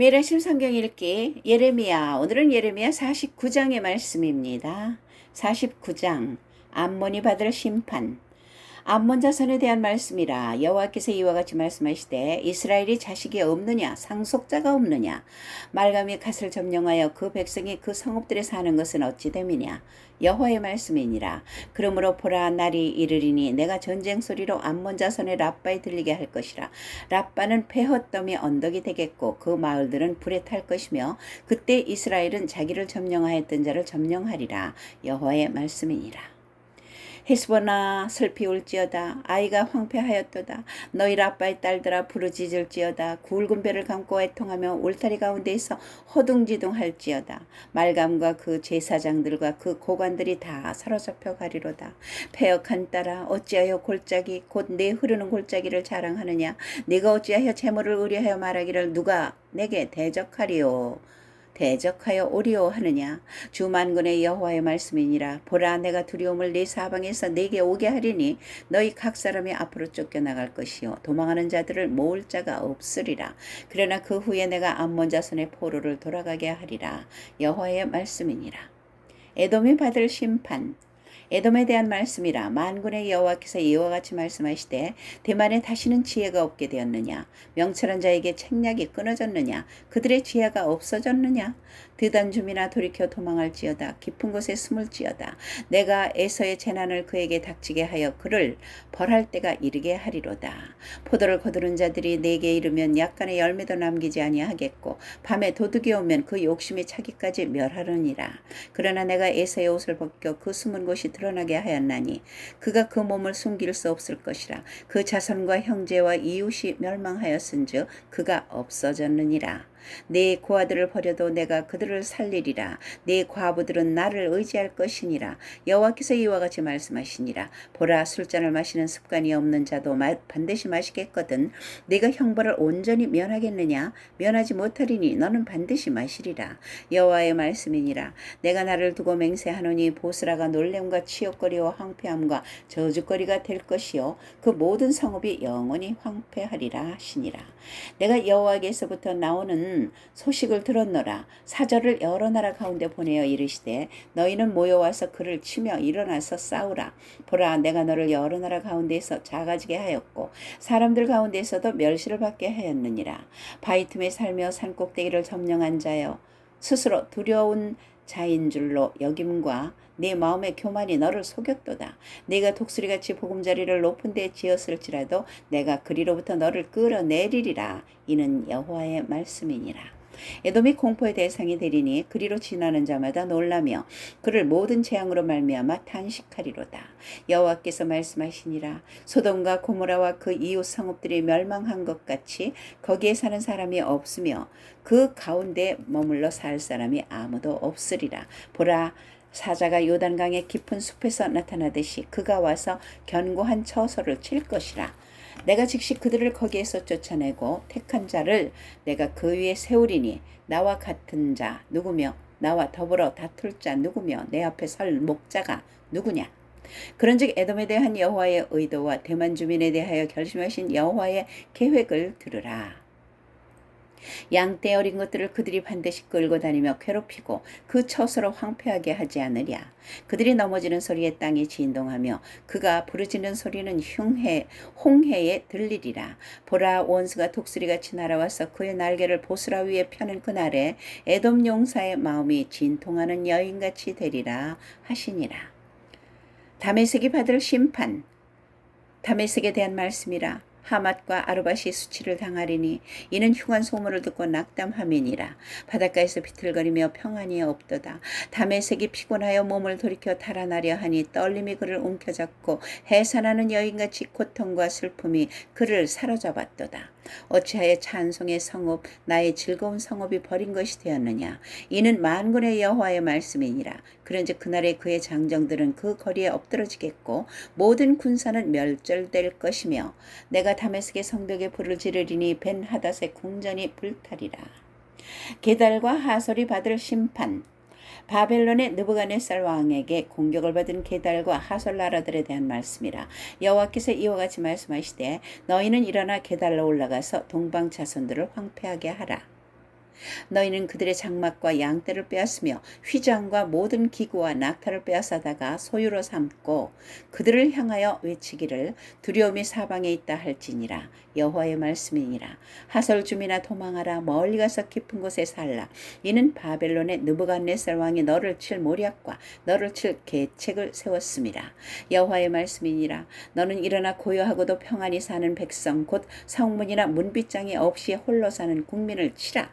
매일 아침 성경 읽기 예레미야. 오늘은 예레미야 49장의 말씀입니다. 49장. 암몬이 받을 심판 암몬 자손에 대한 말씀이라 여호와께서 이와 같이 말씀하시되 이스라엘이 자식이 없느냐 상속자가 없느냐 말감이 갓을 점령하여 그 백성이 그 성읍들에 사는 것은 어찌 됨이냐? 여호와의 말씀이니라. 그러므로 보라 날이 이르리니 내가 전쟁 소리로 암몬 자손의 라빠에 들리게 할 것이라. 라빠는 폐허더미 언덕이 되겠고 그 마을들은 불에 탈 것이며 그때 이스라엘은 자기를 점령하였던 자를 점령하리라. 여호와의 말씀이니라 헤스보나 슬피 울지어다. 아이가 황폐하였도다. 너희 라빠의 딸들아 부르짖을지어다. 굵은 배를 감고 애통하며 울타리 가운데에서 허둥지둥할지어다. 말감과 그 제사장들과 그 고관들이 다 사로잡혀 가리로다. 폐역한 딸아 어찌하여 골짜기 곧 내 흐르는 골짜기를 자랑하느냐? 네가 어찌하여 재물을 의뢰하여 말하기를 누가 내게 대적하리오 대적하여 오리오 하느냐? 주 만군의 여호와의 말씀이니라. 보라 내가 두려움을 네 사방에서 내게 오게 하리니 너희 각 사람이 앞으로 쫓겨나갈 것이요. 도망하는 자들을 모을 자가 없으리라. 그러나 그 후에 내가 암몬 자손의 포로를 돌아가게 하리라. 여호와의 말씀이니라. 에돔이 받을 심판 에돔에 대한 말씀이라 만군의 여호와께서 이와 같이 말씀하시되 대만에 다시는 지혜가 없게 되었느냐? 명철한 자에게 책략이 끊어졌느냐? 그들의 지혜가 없어졌느냐? 드단 줌이나 돌이켜 도망할지어다. 깊은 곳에 숨을지어다. 내가 에서의 재난을 그에게 닥치게 하여 그를 벌할 때가 이르게 하리로다. 포도를 거두는 자들이 내게 이르면 약간의 열매도 남기지 아니하겠고 밤에 도둑이 오면 그 욕심이 차기까지 멸하느니라. 그러나 내가 에서의 옷을 벗겨 그 숨은 곳이 드러나게 하였나니 그가 그 몸을 숨길 수 없을 것이라. 그 자손과 형제와 이웃이 멸망하였은즉 그가 없어졌느니라 내 고아들을 버려도 내가 그들을 살리리라. 내 과부들은 나를 의지할 것이니라. 여호와께서 이와 같이 말씀하시니라. 보라 술잔을 마시는 습관이 없는 자도 반드시 마시겠거든. 네가 형벌을 온전히 면하겠느냐? 면하지 못하리니 너는 반드시 마시리라. 여호와의 말씀이니라. 내가 나를 두고 맹세하노니 보스라가 놀램과 치욕거리와 황폐함과 저주거리가 될 것이요 그 모든 성읍이 영원히 황폐하리라 하시니라. 내가 여호와께서부터 나오는 소식을 들었노라. 사절을 여러 나라 가운데 보내어 이르시되 너희는 모여와서 그를 치며 일어나서 싸우라. 보라 내가 너를 여러 나라 가운데서 작아지게 하였고 사람들 가운데서도 멸시를 받게 하였느니라. 바위 틈에 살며 산꼭대기를 점령한 자여 스스로 두려운 자인 줄로 여김과 네 마음의 교만이 너를 속였도다. 네가 독수리같이 보금자리를 높은 데 지었을지라도 내가 그리로부터 너를 끌어내리리라. 이는 여호와의 말씀이니라. 에돔이 공포의 대상이 되리니 그리로 지나는 자마다 놀라며 그를 모든 재앙으로 말미암아 탄식하리로다. 여호와께서 말씀하시니라 소돔과 고모라와 그 이웃 성읍들이 멸망한 것 같이 거기에 사는 사람이 없으며 그 가운데 머물러 살 사람이 아무도 없으리라. 보라 사자가 요단강의 깊은 숲에서 나타나듯이 그가 와서 견고한 처소를 칠 것이라. 내가 즉시 그들을 거기에서 쫓아내고 택한 자를 내가 그 위에 세우리니 나와 같은 자 누구며 나와 더불어 다툴 자 누구며 내 앞에 설 목자가 누구냐 그런즉 에돔에 대한 여호와의 의도와 대만 주민에 대하여 결심하신 여호와의 계획을 들으라. 양떼 어린 것들을 그들이 반드시 끌고 다니며 괴롭히고 그 처소로 황폐하게 하지 않으랴. 그들이 넘어지는 소리에 땅이 진동하며 그가 부르짖는 소리는 흉해 홍해에 들리리라. 보라 원수가 독수리같이 날아와서 그의 날개를 보스라 위에 펴는 그날에 에돔 용사의 마음이 진통하는 여인같이 되리라 하시니라. 다메섹이 받을 심판 다메섹에 대한 말씀이라 하맛과 아르바시 수치를 당하리니 이는 흉한 소문을 듣고 낙담함이니라. 바닷가에서 비틀거리며 평안이 없도다. 담의 색이 피곤하여 몸을 돌이켜 달아나려 하니 떨림이 그를 움켜잡고 해산하는 여인같이 고통과 슬픔이 그를 사로잡았도다. 어찌하여 찬송의 성읍 나의 즐거운 성읍이 버린 것이 되었느냐? 이는 만군의 여호와의 말씀이니라. 그런즉 그날에 그의 장정들은 그 거리에 엎드러지겠고 모든 군사는 멸절될 것이며 내가 다메섹의 성벽에 불을 지르리니 벤 하닷의 궁전이 불타리라. 게달과 하솔이 받을 심판. 바벨론의 느부갓네살 왕에게 공격을 받은 게달과 하솔 나라들에 대한 말씀이라. 여호와께서 이와 같이 말씀하시되 너희는 일어나 게달로 올라가서 동방 자손들을 황폐하게 하라 너희는 그들의 장막과 양떼를 빼앗으며 휘장과 모든 기구와 낙타를 빼앗아다가 소유로 삼고 그들을 향하여 외치기를 두려움이 사방에 있다 할지니라. 여호와의 말씀이니라. 하설 주민아 도망하라. 멀리 가서 깊은 곳에 살라. 이는 바벨론의 느부갓네살 왕이 너를 칠 모략과 너를 칠 계책을 세웠습니다. 여호와의 말씀이니라. 너는 일어나 고요하고도 평안히 사는 백성 곧 성문이나 문빗장이 없이 홀로 사는 국민을 치라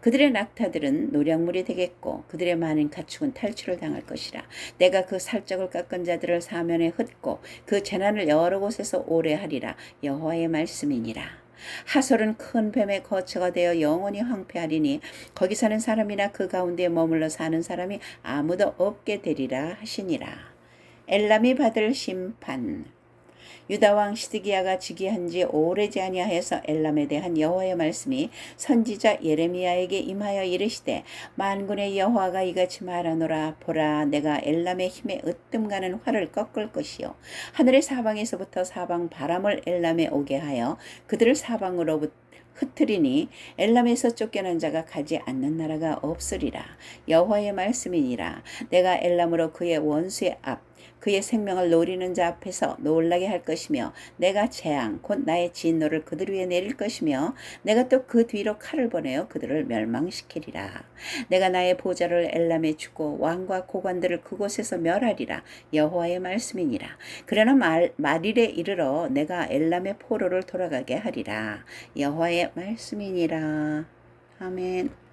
그들의 낙타들은 노량물이 되겠고 그들의 많은 가축은 탈출을 당할 것이라. 내가 그 살적을 깎은 자들을 사면에 흩고 그 재난을 여러 곳에서 오래 하리라. 여호와의 말씀이니라. 하솔은 큰 뱀의 거처가 되어 영원히 황폐하리니 거기 사는 사람이나 그 가운데 머물러 사는 사람이 아무도 없게 되리라 하시니라. 엘람이 받을 심판 유다 왕 시드기야가 즉위한 지 오래지 아니하여서 엘람에 대한 여호와의 말씀이 선지자 예레미야에게 임하여 이르시되 만군의 여호와가 이같이 말하노라. 보라 내가 엘람의 힘에 으뜸 가는 활을 꺾을 것이요. 하늘의 사방에서부터 사방 바람을 엘람에 오게 하여 그들을 사방으로부터 흩트리니 엘람에서 쫓겨난 자가 가지 않는 나라가 없으리라. 여호와의 말씀이니라. 내가 엘람으로 그의 원수의 앞 그의 생명을 노리는 자 앞에서 놀라게 할 것이며 내가 재앙 곧 나의 진노를 그들 위에 내릴 것이며 내가 또 그 뒤로 칼을 보내어 그들을 멸망시키리라. 내가 나의 보좌를 엘람에 주고 왕과 고관들을 그곳에서 멸하리라. 여호와의 말씀이니라. 그러나 말, 말일에 이르러 내가 엘람의 포로를 돌아가게 하리라. 여호와의 말씀이니라. 아멘